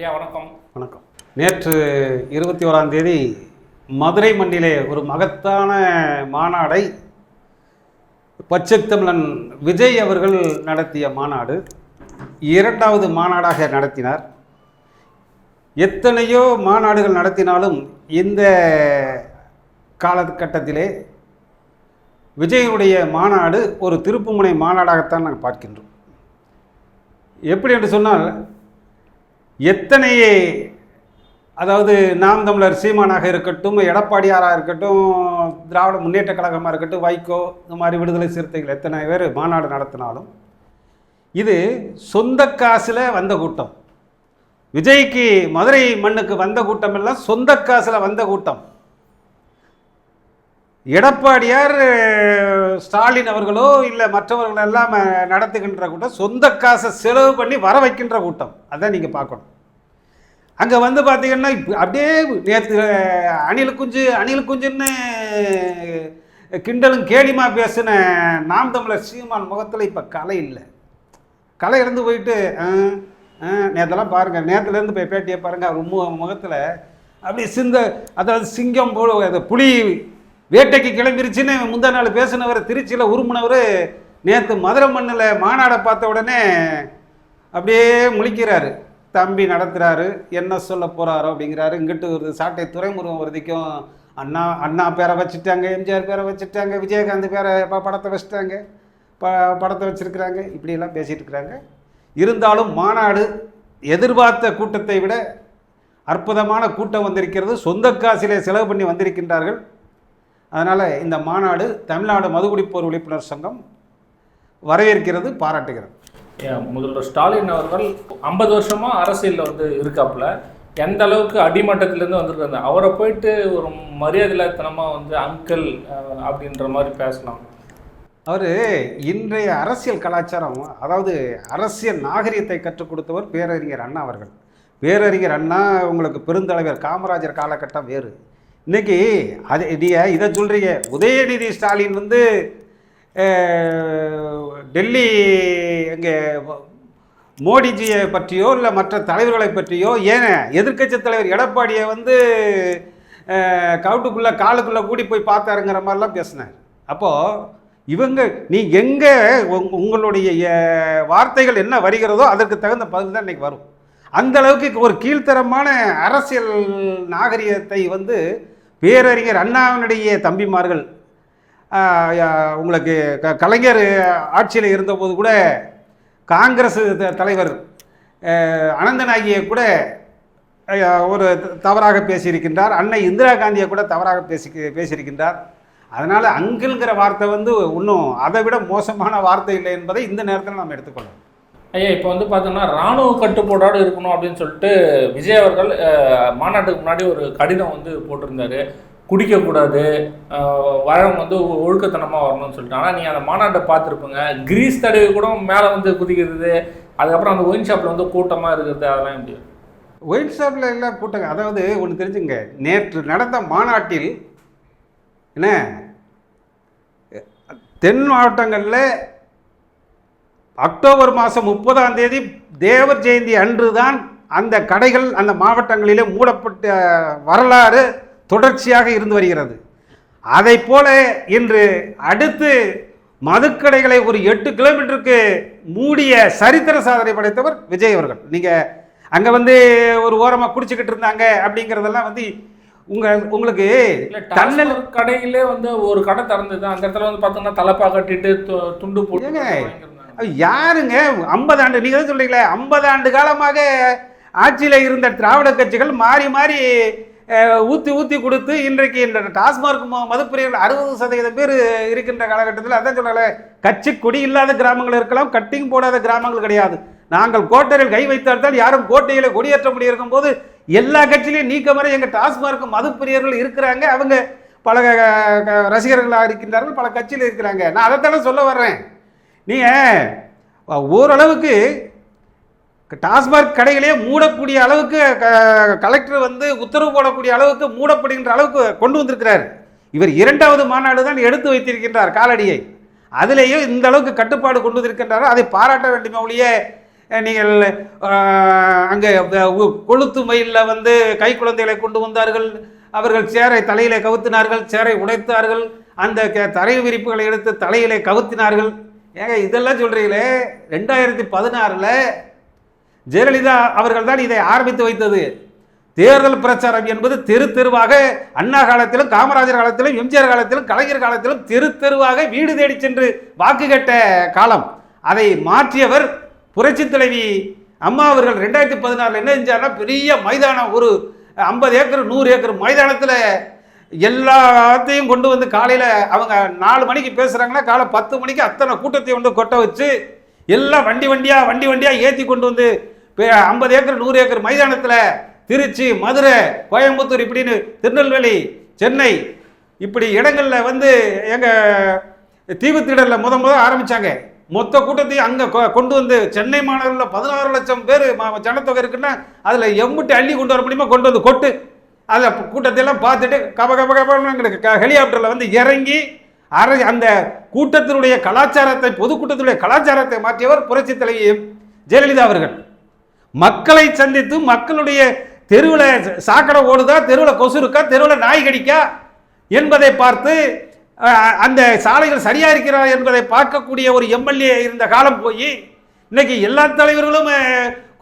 ஐயா வணக்கம். வணக்கம். நேற்று இருபத்தி ஓராம் தேதி மதுரை மண்ணிலே ஒரு மகத்தான மாநாடை பச்சைத்தமிழன் விஜய் அவர்கள் நடத்திய மாநாடு. இரண்டாவது மாநாடாக நடத்தினார். எத்தனையோ மாநாடுகள் நடத்தினாலும் இந்த காலகட்டத்திலே விஜயனுடைய மாநாடு ஒரு திருப்புமுனை மாநாடாகத்தான் நாங்கள் பார்க்கின்றோம். எப்படி என்று சொன்னால் எத்தனை அதாவது நாம் தமிழர் சீமானாக இருக்கட்டும் எடப்பாடியாராக இருக்கட்டும் திராவிட முன்னேற்ற கழகமாக இருக்கட்டும் வைகோ இந்த மாதிரி விடுதலை சிறுத்தைகள் எத்தனை பேர் மாநாடு நடத்தினாலும் இது சொந்த காசில் வந்த கூட்டம். விஜய்க்கு மதுரை மண்ணுக்கு வந்த கூட்டம் எல்லாம் சொந்த காசில் வந்த கூட்டம். எடப்பாடியார் ஸ்டாலின் அவர்களோ இல்லை மற்றவர்கள் எல்லாம் நடத்துகின்ற கூட்டம் சொந்த காசை செலவு பண்ணி வர வைக்கின்ற கூட்டம். அதான் நீங்கள் பார்க்கணும். அங்கே வந்து பார்த்தீங்கன்னா அப்படியே நேற்று அணில் குஞ்சு அணில் குஞ்சுன்னு கிண்டலும் கேலிமா பேசின நாம் தமிழர் சீமான் முகத்தில் இப்போ கலை இல்லை. கலை இறந்து போயிட்டு நேற்றெல்லாம் பாருங்கள் நேற்றுலேருந்து போய் பேட்டியை பாருங்கள் அவர் முகத்தில் அப்படியே சிந்த அதாவது சிங்கம் போல புலி வேட்டைக்கு கிளம்பிருச்சுன்னு முந்தா நாள் பேசினவர் திருச்சியில் உருமுனவர் நேற்று மதுரை மண்ணில் மாநாடை பார்த்த உடனே அப்படியே முழிக்கிறாரு. தம்பி நடத்துகிறாரு என்ன சொல்ல போகிறாரோ அப்படிங்கிறாரு. இங்கிட்டு ஒரு சாட்டை துறைமுருகன் வருதிக்கும் அண்ணா அண்ணா பேரை வச்சுட்டாங்க எம்ஜிஆர் பேரை வச்சுட்டாங்க விஜயகாந்த் பேரை படத்தை வச்சுட்டாங்க ப படத்தை வச்சுருக்கிறாங்க. இப்படியெல்லாம் பேசிகிட்டு இருக்கிறாங்க. இருந்தாலும் மாநாடு எதிர்பார்த்த கூட்டத்தை விட அற்புதமான கூட்டம் வந்திருக்கிறது. சொந்த காசிலே செலவு பண்ணி வந்திருக்கின்றார்கள். அதனால் இந்த மாநாடு தமிழ்நாடு மதுகுடிப்போர் விழிப்புணர்வு சங்கம் வரவேற்கிறது பாராட்டுகிறது. முதல்வர் ஸ்டாலின் அவர்கள் ஐம்பது வருஷமா அரசியல்ல வந்து இருக்காப்புல. எந்த அளவுக்கு அடிமட்டத்திலேருந்து வந்திருக்காங்க அவரை போயிட்டு ஒரு மரியாதைத்தனமாக வந்து அங்கிள் அப்படின்ற மாதிரி பேசலாம். அவர் இன்றைய அரசியல் கலாச்சாரம் அதாவது அரசியல் நாகரிகத்தை கற்றுக் கொடுத்தவர் பேரறிஞர் அண்ணா அவர்கள். பேரறிஞர் அண்ணா உங்களுக்கு பெருந்தலைவர் காமராஜர் காலகட்டம் வேறு. இன்னைக்கு அது நீங்கள் இதை சொல்கிறீங்க உதயநிதி ஸ்டாலின் வந்து டெல்லி இங்கே மோடிஜியை பற்றியோ இல்லை மற்ற தலைவர்களை பற்றியோ ஏன் எதிர்க்கட்சி தலைவர் எடப்பாடியை வந்து கவுட்டுக்குள்ளே காலுக்குள்ளே கூடி போய் பார்த்தாருங்கிற மாதிரிலாம் பேசினார். அப்போது இவங்க நீ எங்கே உங்களுடைய வார்த்தைகள் என்ன வருகிறதோ அதற்கு தகுந்த பதில் தான் இன்னைக்கு வரும். அந்த அளவுக்கு ஒரு கீழ்த்தரமான அரசியல் நாகரிகத்தை வந்து பேரறிஞர் அண்ணாவினுடைய தம்பிமார்கள் உங்களுக்கு க கலைஞர் ஆட்சியில் இருந்தபோது கூட காங்கிரஸ் த- தலைவர் அனந்தநாயகியை கூட ஒரு த- தவறாக பேசியிருக்கின்றார். அன்னை இந்திரா காந்தியை கூட தவறாக பேசி பேசியிருக்கின்றார். அதனால் அங்கிள்ங்கிற வார்த்தை வந்து இன்னும் அதை விட மோசமான வார்த்தை இல்லை என்பதை இந்த நேரத்தில் நாம் எடுத்துக்கொள்ளணும். ஐயா இப்போ வந்து பார்த்தோம்னா ராணுவ கட்டுப்பாடோடு இருக்கணும் அப்படின்னு சொல்லிட்டு விஜய் அவர்கள் மாநாட்டுக்கு முன்னாடி ஒரு கடிதம் வந்து போட்டிருந்தாரு. குடிக்கக்கூடாது அஹ், வழம் வந்து ஒழுக்கத்தனமாக வரணும்னு சொல்லிட்டு. ஆனால் நீங்கள் அந்த மாநாட்டை பார்த்துருப்பீங்க. கிரீஸ் தடவை கூட மேலே வந்து குதிக்கிறது அதுக்கப்புறம் அந்த ஒயின் ஷாப்பில் வந்து கூட்டமாக இருக்கிறது அதெல்லாம் எப்படி? ஒயின் ஷாப்பில் எல்லாம் கூட்டங்க. அதாவது ஒன்று தெரிஞ்சுங்க. நேற்று நடந்த மாநாட்டில் என்ன? தென் மாவட்டங்களில் அக்டோபர் மாதம் முப்பதாம் தேதி தேவர் ஜெயந்தி அன்று தான் அந்த கடைகள் அந்த மாவட்டங்களிலே மூடப்பட்ட வரலாறு தொடர்ச்சியாக இருந்து வருகிறது. அதைப் போல இன்று அடுத்து மதுக்கடைகளை ஒரு எட்டு கிலோமீட்டருக்கு மூடிய சரித்திர சாதனை படைத்தவர் விஜய் அவர்கள். நீங்கள் அங்கே வந்து ஒரு ஓரமாக குடிச்சுக்கிட்டு இருந்தாங்க அப்படிங்கிறதெல்லாம் வந்து உங்கள் உங்களுக்கு தன்னல் கடையிலே வந்து ஒரு கடை திறந்தது. அந்த இடத்துல வந்து பார்த்தோம்னா தலப்பா கட்டிட்டு துண்டு போட்டு. அது யாருங்க? ஐம்பது ஆண்டு நீங்கள் தான் சொல்றீங்களே? ஐம்பது ஆண்டு காலமாக ஆட்சியில் இருந்த திராவிட கட்சிகள் மாறி மாறி ஊற்றி ஊற்றி கொடுத்து இன்றைக்கு இந்த டாஸ்மார்க் மதுப்பிரியர்கள் அறுபது சதவீதம் பேர் இருக்கின்ற காலகட்டத்தில் அதான் சொல்லலை கட்சி கொடி இல்லாத கிராமங்கள் இருக்கலாம் கட்டிங் போடாத கிராமங்கள் கிடையாது. நாங்கள் கோட்டையில் கை வைத்தால்தான் யாரும் கோட்டையில் கொடியேற்ற முடி போது எல்லா கட்சியிலையும் நீக்க முறை எங்கள் டாஸ்மார்க் மதுப்பிரியர்கள் இருக்கிறாங்க. அவங்க பல ரசிகர்களாக இருக்கின்றார்கள் பல கட்சியில் இருக்கிறாங்க. நான் அதைத்தானே சொல்ல வர்றேன். நீங்கள் ஓரளவுக்கு டாஸ்மாக் கடைகளே மூடக்கூடிய அளவுக்கு க- கலெக்டர் வந்து உத்தரவு போடக்கூடிய அளவுக்கு மூடப்படுகின்ற அளவுக்கு கொண்டு வந்திருக்கிறார். இவர் இரண்டாவது மாநாடு தான் எடுத்து வைத்திருக்கின்றார் காலடியை. அதுலேயும் இந்த அளவுக்கு கட்டுப்பாடு கொண்டு வந்திருக்கின்றாரோ அதை பாராட்ட வேண்டுமே ஒழிய நீங்கள் அங்கே கொளுத்து மயிலில் வந்து கை குழந்தைகளை கொண்டு வந்தார்கள். அவர்கள் சேரை தலையிலே கவுத்தினார்கள் சேரை உடைத்தார்கள். அந்த க- தரை விரிப்புகளை எடுத்து தலையிலே கவுத்தினார்கள். ஏங்க இதெல்லாம் சொல்றீங்களே? ரெண்டாயிரத்தி பதினாறில் ஜெயலலிதா அவர்கள் தான் இதை ஆரம்பித்து வைத்தது. தேர்தல் பிரச்சாரம் என்பது தெரு தெருவாக அண்ணா காலத்திலும் காமராஜர் காலத்திலும் எம்ஜிஆர் காலத்திலும் கலைஞர் காலத்திலும் தெரு தெருவாக வீடு தேடி சென்று வாக்கு கேட்ட காலம். அதை மாற்றியவர் புரட்சி தலைவி அம்மா அவர்கள். ரெண்டாயிரத்தி பதினாறில் என்ன செஞ்சார்னா பெரிய மைதானம் ஒரு ஐம்பது ஏக்கர் நூறு ஏக்கர் மைதானத்தில் எல்லாத்தையும் கொண்டு வந்து காலையில் அவங்க நாலு மணிக்கு பேசுகிறாங்கன்னா காலை பத்து மணிக்கு அத்தனை கூட்டத்தையும் வந்து கொட்ட வச்சு எல்லாம் வண்டி வண்டியாக வண்டி வண்டியாக ஏற்றி கொண்டு வந்து ஐம்பது ஏக்கர் நூறு ஏக்கர் மைதானத்தில் திருச்சி மதுரை கோயம்புத்தூர் இப்படின்னு திருநெல்வேலி சென்னை இப்படி இடங்களில் வந்து எங்கள் தீவுத்திடலில் முத முத ஆரம்பித்தாங்க மொத்த கூட்டத்தையும் அங்கே கொண்டு வந்து சென்னை மாநகரில் பதினாறு லட்சம் பேர் ஜனத்தொகை இருக்குன்னா அதில் எம்பிட்டு அள்ளி கொண்டு வர முடியுமோ? கொண்டு வந்து கொட்டு. அதை கூட்டத்தையெல்லாம் பார்த்துட்டு கப கப கபன்னு ஹெலிகாப்டரில் வந்து இறங்கி அரை அந்த கூட்டத்தினுடைய கலாச்சாரத்தை பொதுக்கூட்டத்தினுடைய கலாச்சாரத்தை மாற்றியவர் புரட்சி தலைவி ஜெயலலிதா அவர்கள். மக்களை சந்தித்து மக்களுடைய தெருவில் சாக்கடை ஓடுதா தெருவில் கொசு இருக்கா தெருவில் நாய் கடிக்கா என்பதை பார்த்து அந்த சாலைகள் சரியாக இருக்கிறா என்பதை பார்க்கக்கூடிய ஒரு எம்எல்ஏ இருந்த காலம் போய் இன்னைக்கு எல்லா தலைவர்களும்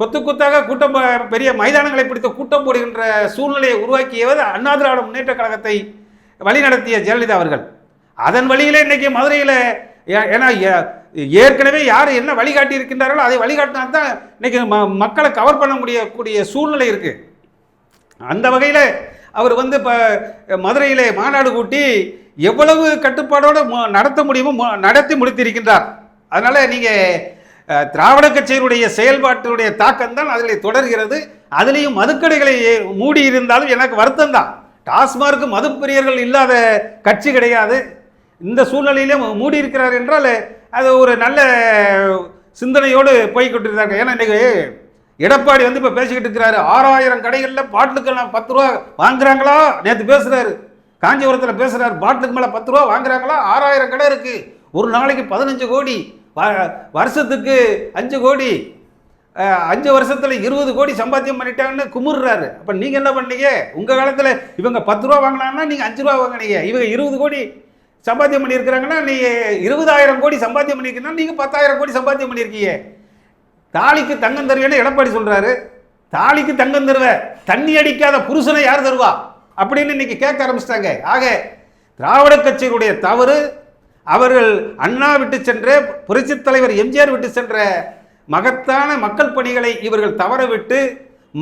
கொத்து கொத்தாக கூட்டம் பெரிய மைதானங்களை பிடித்து கூட்டம் போடுகின்ற சூழ்நிலையை உருவாக்கியவர் அண்ணா திராவிட முன்னேற்ற கழகத்தை வழிநடத்திய ஜெயலலிதா அவர்கள். அதன் வழியிலே இன்னைக்கு மதுரையில் ஏன்னா ஏற்கனவே யார் என்ன வழிகாட்டி இருக்கின்றார்களோ அதை வழிகாட்டினா தான் இன்னைக்கு ம மக்களை கவர் பண்ண முடியக்கூடிய சூழ்நிலை இருக்குது அந்த வகையில் அவர் வந்து இப்போ மதுரையில் மாநாடு கூட்டி எவ்வளவு கட்டுப்பாடோடு நடத்த முடியுமோ நடத்தி முடித்திருக்கின்றார். அதனால் நீங்கள் திராவிட கட்சியினுடைய செயல்பாட்டினுடைய தாக்கம் தான் அதில் தொடர்கிறது. அதுலேயும் மதுக்கடைகளை மூடி இருந்தாலும் எனக்கு வருத்தம் தான் டாஸ்மார்க் மதுப்பிரியர்கள் இல்லாத கட்சி கிடையாது. இந்த சூழ்நிலையிலே மூடி இருக்கிறார் என்றால் அது ஒரு நல்ல சிந்தனையோடு போய் ஏன்னா இன்றைக்கி எடப்பாடி வந்து இப்போ பேசிக்கிட்டு இருக்கிறாரு. ஆறாயிரம் கடைகளில் பாட்டிலுக்கெல்லாம் பத்து ரூபா வாங்குறாங்களா? நேற்று பேசுகிறாரு காஞ்சிபுரத்தில் பேசுகிறாரு பாட்டிலுக்கு மேலே பத்து ரூபா வாங்குறாங்களா? ஆறாயிரம் கடை இருக்குது ஒரு நாளைக்கு பதினஞ்சு கோடி. வருஷத்துக்கு அஞ்சு கோடி அஞ்சு வருஷத்தில் இருபது கோடி சம்பாத்தியம் பண்ணிட்டாங்கன்னு குமுறுறாரு. அப்போ நீங்கள் என்ன பண்ணீங்க? உங்கள் காலத்தில் இவங்க பத்து ரூபா வாங்கினாங்கன்னா நீங்கள் அஞ்சு ரூபா வாங்கினீங்க. இவங்க இருபது கோடி சம்பாத்தியம் பண்ணியிருக்கிறாங்கன்னா நீங்கள் இருபதாயிரம் கோடி சம்பாத்தியம் பண்ணியிருக்கீங்கன்னா நீங்கள் பத்தாயிரம் கோடி சம்பாத்தியம் பண்ணியிருக்கீங்க. தாலிக்கு தங்கம் தருவேன்னு எடப்பாடி சொல்கிறாரு தாலிக்கு தங்கம் தருவ தண்ணி அடிக்காத புருஷனை யார் தருவா? அப்படின்னு இன்னைக்கு கேட்க ஆரம்பிச்சிட்டாங்க. ஆக திராவிட கட்சியினுடைய தவறு அவர்கள் அண்ணா விட்டு சென்ற புரட்சித் தலைவர் எம்ஜிஆர் விட்டு சென்ற மகத்தான மக்கள் பணிகளை இவர்கள் தவறவிட்டு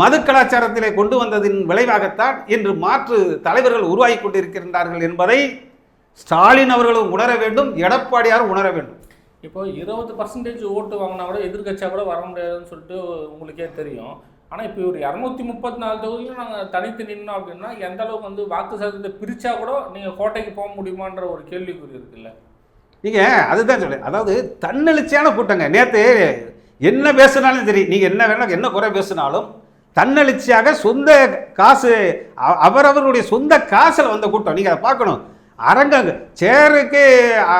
மது கலாச்சாரத்திலே கொண்டு வந்ததின் விளைவாகத்தான் இன்று மாற்று தலைவர்கள் உருவாகி கொண்டிருக்கின்றார்கள் என்பதை ஸ்டாலின் அவர்களும் உணர வேண்டும் எடப்பாடியாரும் உணர வேண்டும். இப்போ இருபது பர்சன்டேஜ் ஓட்டு வாங்கினா கூட எதிர்கட்சியாக கூட வர முடியாதுன்னு சொல்லிட்டு உங்களுக்கே தெரியும். ஆனால் இப்போ ஒரு இரநூத்தி முப்பத்தி நாலு தொகுதியில் நாங்கள் தனித்து நின்னோம் அப்படின்னா எந்த அளவுக்கு வந்து வாக்கு சதவீதத்தை பிரித்தா கூட நீங்கள் கோட்டைக்கு போக முடியுமான்ற ஒரு கேள்விக்குறி இருக்குல்ல. நீங்கள் அதுதான் சொல்றேன். அதாவது தன்னெழுச்சியான கூட்டங்க. நேற்று என்ன பேசுனாலும் சரி நீங்கள் என்ன வேணாலும் என்ன குறை பேசினாலும் தன்னெழுச்சியாக சொந்த காசு அ- அவரவருடைய சொந்த காசில் வந்த கூட்டம். நீங்கள் அதை பார்க்கணும். அரங்கங்க சேருக்கு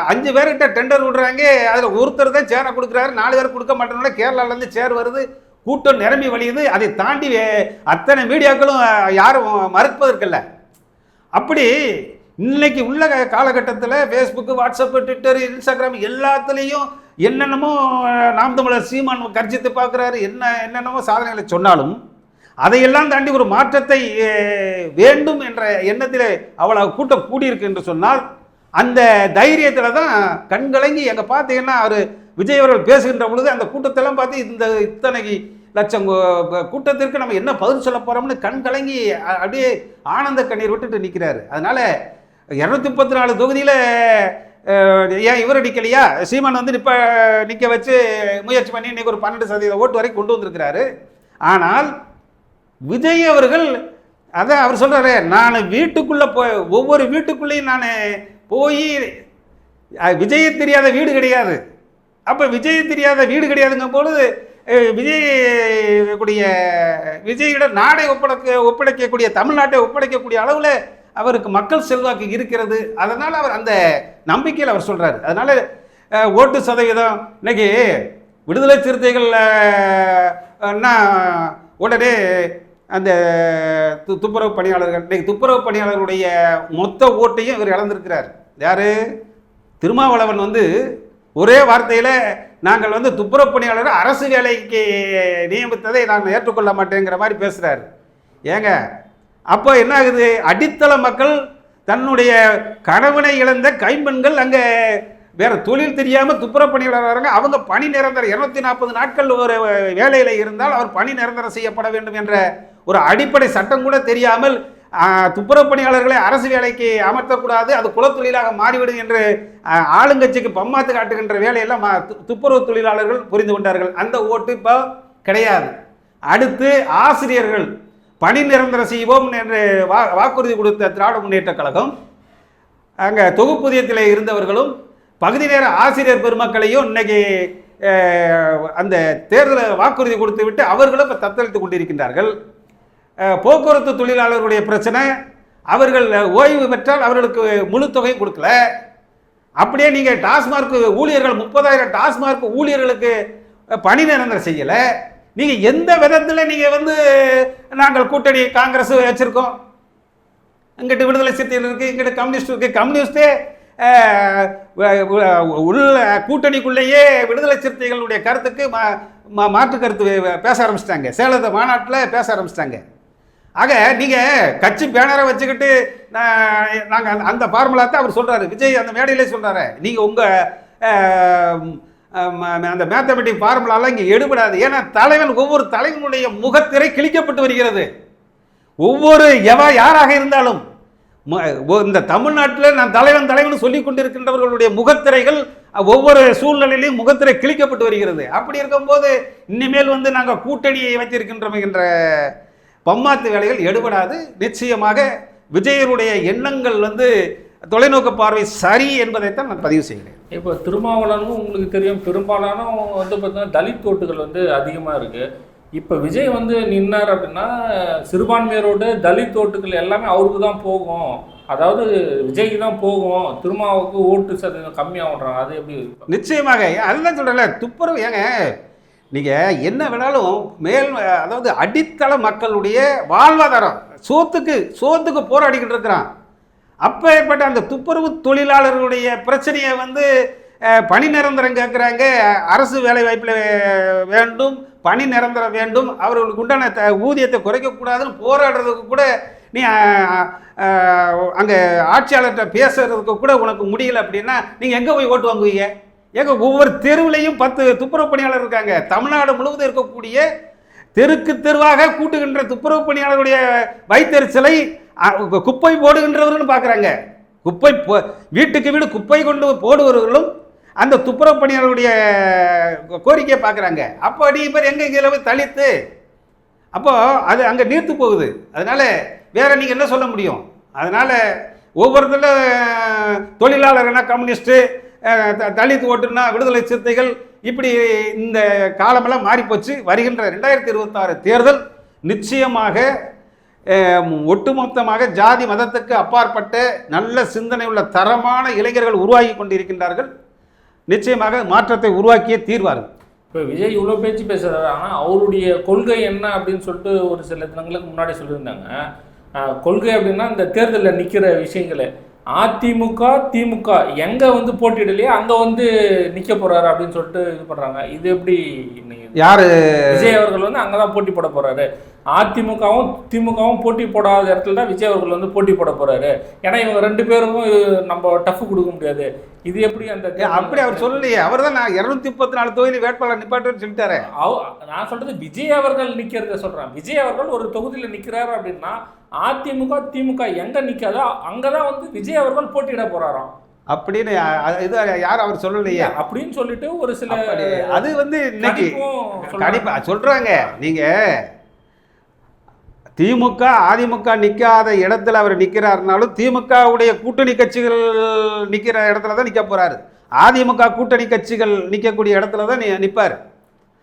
அஞ்சு பேர்கிட்ட டெண்டர் விடுறாங்க. அதில் ஒருத்தர் தான் சேரை கொடுக்குறாரு. நாலு பேர் கொடுக்க மாட்டேனால கேரளாவிலேருந்து சேர் வருது. கூட்டம் நிரம்பி வழியுது. அதை தாண்டி அத்தனை மீடியாக்களும் யாரும் மறுப்பதற்கில்லை. அப்படி இன்னைக்கு உள்ள காலகட்டத்தில் ஃபேஸ்புக்கு வாட்ஸ்அப்பு ட்விட்டர் இன்ஸ்டாகிராம் எல்லாத்துலேயும் என்னென்னமோ நாம் தமிழர் சீமான் கர்ஜித்து பார்க்குறாரு என்ன என்னென்னமோ சாதனைகளை சொன்னாலும் அதையெல்லாம் தாண்டி ஒரு மாற்றத்தை வேண்டும் என்ற எண்ணத்தில் அவ்வளவு கூட்டம் கூடியிருக்கு என்று சொன்னால் அந்த தைரியத்தில் தான் கண்கலங்கி எங்கே பார்த்தீங்கன்னா அவர் விஜய் அவர்கள் பேசுகின்ற பொழுது அந்த கூட்டத்தெல்லாம் பார்த்து இந்த இத்தனை லட்சம் கூட்டத்திற்கு நம்ம என்ன பதில் சொல்ல போகிறோம்னு கண் கலங்கி அப்படியே ஆனந்த கண்ணீர் விட்டுட்டு நிற்கிறாரு அதனால் இரநூத்தி முப்பத்தி நாலு தொகுதியில் ஏன் இவர் அடிக்கலையா? சீமான் வந்து நிப்ப நிற்க வச்சு முயற்சி பண்ணி இன்னைக்கு ஒரு பன்னெண்டு சதவீத ஓட்டு வரைக்கும் கொண்டு வந்திருக்கிறாரு. ஆனால் விஜய் அவர்கள் அதான் அவர் சொல்கிறாரு நான் வீட்டுக்குள்ளே போய் ஒவ்வொரு வீட்டுக்குள்ளேயும் நான் போய் விஜய் தெரியாத வீடு கிடையாது. அப்போ விஜய் தெரியாத வீடு கிடையாதுங்கும் பொழுது விஜய் கூடிய விஜயிட நாடை ஒப்படைக்க ஒப்படைக்கக்கூடிய தமிழ்நாட்டை ஒப்படைக்கக்கூடிய அளவில் அவருக்கு மக்கள் செல்வாக்கு இருக்கிறது. அதனால் அவர் அந்த நம்பிக்கையில் அவர் சொல்கிறார் அதனால் ஓட்டு சதவீதம் இன்னைக்கு விடுதலை சிறுத்தைகள் உடனே அந்த து- துப்புரவு பணியாளர்கள் இன்றைக்கு துப்புரவு பணியாளர்களுடைய மொத்த ஓட்டையும் இவர் இழந்திருக்கிறார். யார்? திருமாவளவன் வந்து ஒரே வார்த்தையில் நாங்கள் வந்து துப்புரவு பணியாளர் அரசு வேலைக்கு நியமித்ததை நான் ஏற்றுக்கொள்ள மாட்டேங்கிற மாதிரி பேசுகிறார் ஏங்க அப்போ என்ன ஆகுது அடித்தள மக்கள் தன்னுடைய கணவனை இழந்த கைம்பெண்கள் அங்கே வேற தொழில் தெரியாமல் துப்புரவு பணியாளர் வராங்க. அவங்க பணி நிரந்தரம் இருநூத்தி நாற்பது நாட்கள் ஒரு வேலையில் இருந்தால் அவர் பணி நிரந்தரம் செய்யப்பட வேண்டும் என்ற ஒரு அடிப்படை சட்டம் கூட தெரியாமல் துப்புரவு பணியாளர்களை அரசு வேலைக்கு அமர்த்தக்கூடாது அது குலத்தொழிலாக மாறிவிடும் என்று ஆளுங்கட்சிக்கு பம்மாத்து காட்டுகின்ற வேலையெல்லாம் மா- து- துப்புரவு தொழிலாளர்கள் புரிந்து கொண்டார்கள். அந்த ஓட்டு இப்போ கிடையாது. அடுத்து ஆசிரியர்கள். பணி நிரந்தரம் செய்வோம் என்று வா வாக்குறுதி கொடுத்த திராவிட முன்னேற்றக் கழகம் அங்கே தொகுப்பூதியத்தில் இருந்தவர்களும் பகுதி நேர ஆசிரியர் பெருமக்களையும் இன்னைக்கு அந்த தேர்தலை வாக்குறுதி கொடுத்து விட்டு அவர்களும் இப்போ தத்தளித்து கொண்டிருக்கின்றார்கள். போக்குவரத்து தொழிலாளர்களுடைய பிரச்சனை அவர்கள் ஓய்வு பெற்றால் அவர்களுக்கு முழு தொகை கொடுக்கல. அப்படியே நீங்கள் டாஸ்மார்க் ஊழியர்கள் முப்பதாயிரம் டாஸ்மார்க் ஊழியர்களுக்கு பணி நிரந்தரம் செய்யலை. நீங்கள் எந்த விதத்தில் நீங்கள் வந்து நாங்கள் கூட்டணி காங்கிரஸ் வச்சுருக்கோம்? இங்கிட்டு விடுதலை சிறுத்தைகள் இருக்குது இங்கிட்டு கம்யூனிஸ்ட் இருக்குது கம்யூனிஸ்டே உள்ள கூட்டணிக்குள்ளேயே விடுதலை சிறுத்தைகளுடைய கருத்துக்கு மா மா- மாற்று கருத்து பேச ஆரம்பிச்சிட்டாங்க. சேலத்து மாநாட்டில் பேச ஆரம்பிச்சிட்டாங்க. ஆக நீங்கள் கட்சி பேனரை வச்சுக்கிட்டு நாங்கள் அந்த ஃபார்முலா தான் அவர் சொல்கிறாரு விஜய் அந்த மேடையிலே சொல்கிறாரு நீங்கள் உங்கள் அந்த மேத்தமெட்டிக் ஃபார்முலாலாம் இங்கே எடுபடாது. ஏன்னா தலைவன் ஒவ்வொரு தலைவனுடைய முகத்திரை கிழிக்கப்பட்டு வருகிறது. ஒவ்வொரு எவ யாராக இருந்தாலும் இந்த தமிழ்நாட்டில் நான் தலைவன் தலைவன் சொல்லி கொண்டிருக்கின்றவர்களுடைய முகத்திரைகள் ஒவ்வொரு சூழ்நிலையிலையும் முகத்திரை கிழிக்கப்பட்டு வருகிறது. அப்படி இருக்கும்போது இனிமேல் வந்து நாங்கள் கூட்டணியை வைத்திருக்கின்றோம் என்ற பம்மாத்து வேலைகள் எடுபடாது. நிச்சயமாக விஜயனுடைய எண்ணங்கள் வந்து தொலைநோக்கு பார்வை சரி என்பதைத்தான் நான் பதிவு செய்கிறேன். இப்போ திருமாவளவனும் உங்களுக்கு தெரியும் பெரும்பாலான வந்து பார்த்தீங்கன்னா தலித் ஓட்டுகள் வந்து அதிகமாக இருக்கு. இப்போ விஜய் வந்து நின்னார் அப்படின்னா சிறுபான்மையரோட தலித் ஓட்டுகள் எல்லாமே அவருக்கு தான் போகும். அதாவது விஜய்க்கு தான் போகும். திருமாவுக்கு ஓட்டு சதவீதம் கம்மியாகுன்றாங்க. அது எப்படி நிச்சயமாக. அதுதான் சொல்கிறேன்ல துப்புரவு. ஏங்க நீங்கள் என்ன வேணாலும் மேல் அதாவது அடித்தள மக்களுடைய வாழ்வாதாரம் சோத்துக்கு சோத்துக்கு போராடிக்கிட்டு இருக்கிறான். அப்பேற்பட்ட அந்த துப்புரவு தொழிலாளர்களுடைய பிரச்சனையை வந்து பணி நிரந்தரம் கேட்குறாங்க அரசு வேலை வாய்ப்பில் வேண்டும் பணி நிரந்தரம் வேண்டும். அவர்களுக்கு உண்டான த ஊதியத்தை குறைக்கக்கூடாதுன்னு போராடுறதுக்கு கூட நீ அங்கே ஆட்சியாளர்கிட்ட பேசுறதுக்கு கூட உனக்கு முடியல அப்படின்னா நீங்கள் எங்கே போய் ஓட்டு வாங்குவீங்க? ஏங்க ஒவ்வொரு தெருவிலையும் பத்து துப்புரவு பணியாளர் இருக்காங்க. தமிழ்நாடு முழுவதும் இருக்கக்கூடிய தெருக்கு தெருவாக கூட்டுகின்ற துப்புரவு பணியாளருடைய வைத்தறிச்சலை குப்பை போடுகின்றவர்களும் பார்க்குறாங்க. குப்பை போ- வீட்டுக்கு வீடு குப்பை கொண்டு போடுபவர்களும் அந்த துப்புரவு பணியாளருடைய கோரிக்கையை பார்க்குறாங்க. அப்போ அடி பேர் எங்கே இதில் போய் தளித்து அப்போது அது அங்கே நீர்த்து போகுது. அதனால் வேற நீங்கள் என்ன சொல்ல முடியும்? அதனால் ஒவ்வொருத்தில் தொழிலாளர்னா கம்யூனிஸ்ட்டு தலித்து த- ஓட்டுனா விடுதலை சிறுத்தைகள் இப்படி இந்த காலமெல்லாம் மாறிப்போச்சு. வருகின்ற ரெண்டாயிரத்தி இருபத்தாறு தேர்தல் நிச்சயமாக ஒட்டுமொத்தமாக ஜாதி மதத்துக்கு அப்பாற்பட்ட நல்ல சிந்தனை உள்ள தரமான இளைஞர்கள் உருவாகி கொண்டிருக்கின்றார்கள். நிச்சயமாக மாற்றத்தை உருவாக்கியே தீர்வார்கள். இப்போ விஜய் இவ்வளோ பேச்சு பேசுறாரு. ஆனால் அவருடைய கொள்கை என்ன அப்படின்னு சொல்லிட்டு ஒரு சில தினங்களுக்கு முன்னாடி சொல்லியிருந்தாங்க. கொள்கை அப்படின்னா இந்த தேர்தலில் நிற்கிற விஷயங்களே. அதிமுக திமுக எங்கே வந்து போட்டியிடலையோ அங்கே வந்து நிற்க போறாரு அப்படின்னு சொல்லிட்டு இது பண்ணுறாங்க இது எப்படி யாரு? விஜய் அவர்கள் வந்து அங்கே தான் போட்டி போட போறாரு. அதிமுகவும் திமுகவும் போட்டி போடாத இடத்துல தான் விஜய் அவர்கள் வந்து போட்டி போட போறாரு. ஏன்னா இவங்க ரெண்டு பேருக்கும் நம்ம டஃப் கொடுக்க முடியாது. இது எப்படி அந்த அப்படி அவர் சொல்லலையே. அவர் தான் நான் இரநூத்தி முப்பத்தி நாலு தொகுதி வேட்பாளர் நிப்பாட்டுன்னு சொல்லிட்டாரு. நான் சொல்றது விஜய் அவர்கள் நிக்கிறத சொல்றேன். விஜய் அவர்கள் ஒரு தொகுதியில நிக்கிறாரு அப்படின்னா அதிமுக திமுக எங்க நிக்காதோ அங்கதான் வந்து விஜய் அவர்கள் போட்டியிட போறாராம். அப்படின்னு இது யார் அவர் சொல்லலையே. அப்படின்னு சொல்லிட்டு ஒரு சில அது வந்து இன்னைக்கு. கண்டிப்பா சொல்றாங்க. நீங்க திமுக அதிமுக நிக்காத இடத்துல அவர் நிக்கிறாருனாலும் திமுகவுடைய கூட்டணி கட்சிகள் நிக்கிற இடத்துல தான் நிக்க போறாரு. அதிமுக கூட்டணி கட்சிகள் நிக்கக்கூடிய இடத்துல தான் நி- நிப்பாரு.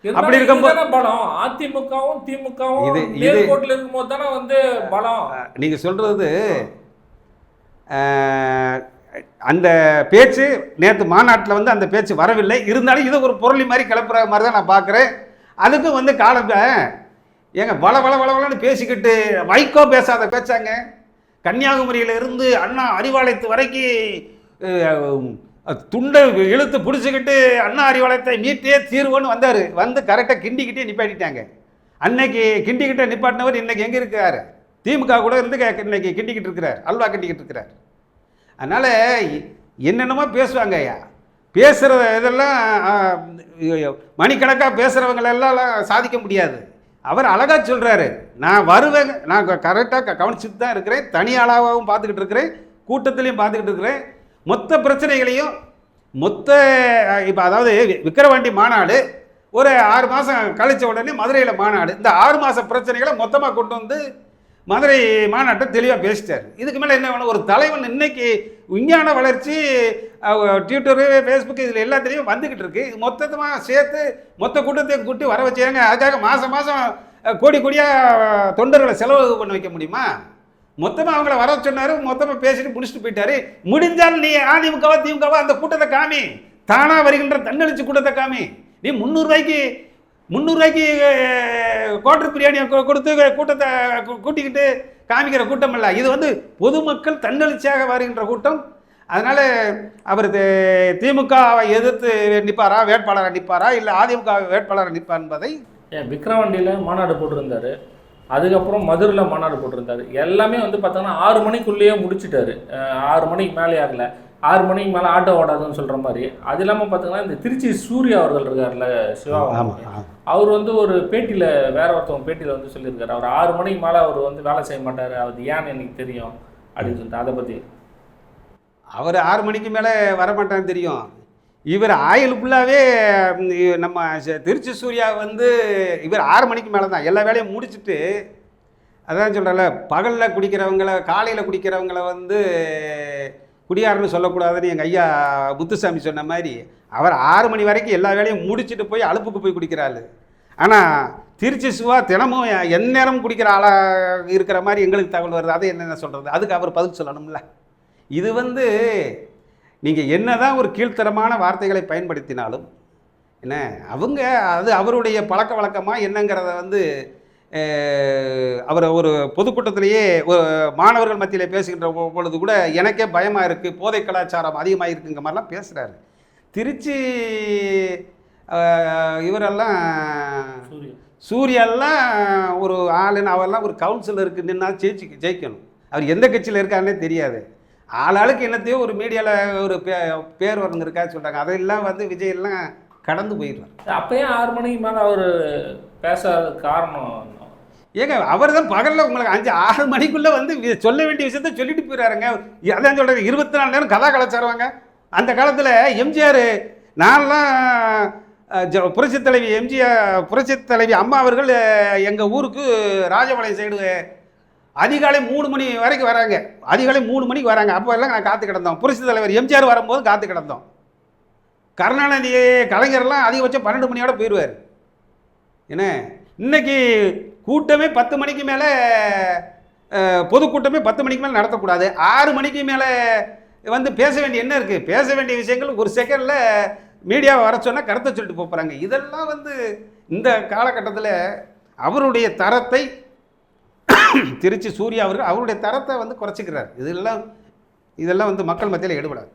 இருந்தாலும் அப்படி இருக்கும்போது- பலம். அதிமுகவும் திமுகவும் இது- இது- இருக்கும்போது தானே வந்து பலம். நீங்க சொல்றது அஹ், அந்த பேச்சு நேற்று மாநாட்டில் வந்து அந்த பேச்சு வரவில்லை. இருந்தாலும் இது ஒரு பொருளி மாதிரி கிளப்புற மாதிரி தான் நான் பார்க்குறேன் அதுக்கும் வந்து காலம் ஏங்க வள வள வள வளன்னு பேசிக்கிட்டு வைகோ பேசாத பேச்சாங்க. கன்னியாகுமரியில இருந்து அண்ணா அறிவாலயத்து வரைக்கும் துண்டை இழுத்து பிடிச்சிக்கிட்டு அண்ணா அறிவாலயத்தை மீட்டே தீர்வோன்னு வந்தார். வந்து கரெக்டாக கிண்டிக்கிட்டே நிப்பாட்டிட்டாங்க. அன்னைக்கு கிண்டிக்கிட்ட நிப்பாட்டினவர் இன்றைக்கி எங்கே இருக்கார்? திமுக கூட இருந்து இன்னைக்கு கிண்டிக்கிட்டு இருக்கிறார் அல்வா கிண்டிக்கிட்டு இருக்கிறார். அதனால் என்னென்னமோ பேசுவாங்க ஐயா. பேசுகிற இதெல்லாம் மணிக்கணக்காக பேசுகிறவங்களெல்லாம் சாதிக்க முடியாது. அவர் அழகாக சொல்கிறாரு நான் வருவேங்க. நான் கரெக்டாக கவனிச்சுட்டு தான் இருக்கிறேன். தனி ஆளாகவும் பார்த்துக்கிட்டு இருக்கிறேன். கூட்டத்திலையும் பார்த்துக்கிட்டு இருக்கிறேன். மொத்த பிரச்சனைகளையும் மொத்த இப்போ அதாவது விக்கிரவாண்டி மாநாடு ஒரு ஆறு மாதம் கழிச்ச உடனே மதுரையில் மாநாடு. இந்த ஆறு மாத பிரச்சனைகளை மொத்தமாக கொண்டு வந்து மதுரை மாநாட்டை தெளிவாக பேசிட்டார். இதுக்கு மேலே என்ன வேணும்? ஒரு தலைவன் இன்னைக்கு விஞ்ஞான வளர்ச்சி ட்விட்டரு ஃபேஸ்புக் இதில் எல்லாத்துலேயும் வந்துக்கிட்டு இருக்கு. மொத்தமாக சேர்த்து மொத்த கூட்டத்தையும் கூட்டி வர வச்சாங்க அதுக்காக மாதம் மாதம் கோடி கோடியாக தொண்டர்களை செலவு பண்ண வைக்க முடியுமா? மொத்தமாக அவங்கள வர சொன்னார் மொத்தமாக பேசிட்டு முடிச்சுட்டு போயிட்டாரு. முடிஞ்சால் நீ அதிமுகவா திமுகவா அந்த கூட்டத்தை காமி. தானாக வருகின்ற தன்னெழுச்சி கூட்டத்தை காமி. நீ முந்நூறுரூவாய்க்கு முந்நூறுரூவாய்க்கு கோட்டர் பிரியாணியை கொடுத்து கூட்டத்தை கூட்டிக்கிட்டு காமிக்கிற கூட்டம் இல்லை இது வந்து பொதுமக்கள் தன்னெழுச்சியாக வருகின்ற கூட்டம். அதனால் அவர் திமுகவை எதிர்த்து நிற்பாரா வேட்பாளராக நிற்பாரா இல்லை அதிமுக வேட்பாளராக நிற்பார் என்பதை? ஏன் விக்ரவாண்டியில் மாநாடு போட்டிருந்தார். அதுக்கப்புறம் மதுரையில் மாநாடு போட்டிருந்தார். எல்லாமே வந்து பார்த்தோன்னா ஆறு மணிக்குள்ளேயே முடிச்சிட்டாரு. ஆறு மணிக்கு மேலே ஆகல. ஆறு மணிக்கு மேலே ஆட்டோ ஓடாதுன்னு சொல்கிற மாதிரி. அது இல்லாமல் பார்த்தீங்கன்னா இந்த திருச்சி சூர்யா அவர்கள் இருக்கார்ல சிவா அவர் வந்து ஒரு பேட்டியில் வேற ஒருத்தவங்க பேட்டியில் வந்து சொல்லியிருக்காரு. அவர் ஆறு மணிக்கு மேலே அவர் வந்து வேலை செய்ய மாட்டார். அது ஏன்னு எனக்கு தெரியும் அப்படின்னு சொல்லிட்டு. அதை பற்றி அவர் ஆறு மணிக்கு மேலே வரமாட்டான்னு தெரியும். இவர் ஆயுள் ஃபுல்லாகவே நம்ம திருச்சி சூர்யா வந்து இவர் ஆறு மணிக்கு மேலே தான். எல்லா வேலையும் முடிச்சுட்டு அதான் சொல்கிறல பகலில் குடிக்கிறவங்கள காலையில் குடிக்கிறவங்கள வந்து குடியாருன்னு சொல்லக்கூடாதுன்னு எங்கள் ஐயா முத்துசாமி சொன்ன மாதிரி அவர் ஆறு மணி வரைக்கும் எல்லா வேலையும் முடிச்சுட்டு போய் அலுப்புக்கு போய் குடிக்கிறாள் ஆனால் திருச்சி சிவா தினமும் எந்நேரம் குடிக்கிற ஆளாக இருக்கிற மாதிரி எங்களுக்கு தகவல் வருது. அதை என்னென்ன சொல்கிறது அதுக்கு அவர் பதில் சொல்லணும்ல. இது வந்து நீங்கள் என்ன தான் ஒரு கீழ்த்தரமான வார்த்தைகளை பயன்படுத்தினாலும் என்ன அவங்க அது அவருடைய பழக்க வழக்கமாக என்னங்கிறத வந்து அவர் ஒரு பொதுக்கூட்டத்திலேயே ஒரு மாணவர்கள் மத்தியில் பேசுகின்ற பொழுது கூட எனக்கே பயமாக இருக்குது போதை கலாச்சாரம் அதிகமாக இருக்குங்க மாதிரிலாம் பேசுகிறாரு திருச்சி இவரெல்லாம் சூர்யா. சூர்யாலாம் ஒரு ஆளுன்னு அவரெல்லாம் ஒரு கவுன்சிலருக்கு நின்னா ஜெயிச்சு ஜெயிக்கணும். அவர் எந்த கட்சியில் இருக்காருன்னே தெரியாது. ஆளாளுக்கு என்னத்தையோ ஒரு மீடியாவில் ஒரு பே பேர் வரணுங்க இருக்கா சொல்கிறாங்க அதெல்லாம் வந்து விஜய் எல்லாம் கடந்து போயிடுவார் அப்பயே ஆறு மணிக்கு மேலே அவர் பேசாத காரணம் ஏங்க அவர் தான் பகலில் உங்களுக்கு அஞ்சு ஆறு மணிக்குள்ளே வந்து சொல்ல வேண்டிய விஷயத்த சொல்லிட்டு போயிடுறாருங்க அதான் சொல்கிறாங்க இருபத்தி நாலு நேரம் கதா கலாச்சாரவாங்க. அந்த காலத்தில் எம்ஜிஆர் நான்லாம் புரட்சி தலைவி எம்ஜிஆர் புரட்சி தலைவி அம்மா அவர்கள் எங்கள் ஊருக்கு ராஜபாளையம் சைடு அதிகாலை மூணு மணி வரைக்கும் வராங்க. அதிகாலை மூணு மணிக்கு வராங்க. அப்போ எல்லாம் நான் காத்து கிடந்தோம். புரட்சி தலைவர் எம்ஜிஆர் வரும்போது காத்து கிடந்தோம். கருணாநிதி கலைஞர்லாம் அதிகபட்சம் பன்னெண்டு மணியோட போயிடுவார் என்ன? இன்னைக்கு கூட்டமே பத்து மணிக்கு மேலே பொதுக்கூட்டமே பத்து மணிக்கு மேலே நடத்தக்கூடாது. ஆறு மணிக்கு மேலே வந்து பேச வேண்டிய என்ன இருக்குது பேச வேண்டிய விஷயங்கள் ஒரு செகண்டில் மீடியாவை வர சொன்னால் கருத்தை சொல்லிட்டு போகிறாங்க இதெல்லாம் வந்து இந்த காலகட்டத்தில் அவருடைய தரத்தை திருச்சி சூர்யா அவர்கள் அவருடைய தரத்தை வந்து குறைச்சிக்கிறார். இதெல்லாம் இதெல்லாம் வந்து மக்கள் மத்தியில் எடுபடாது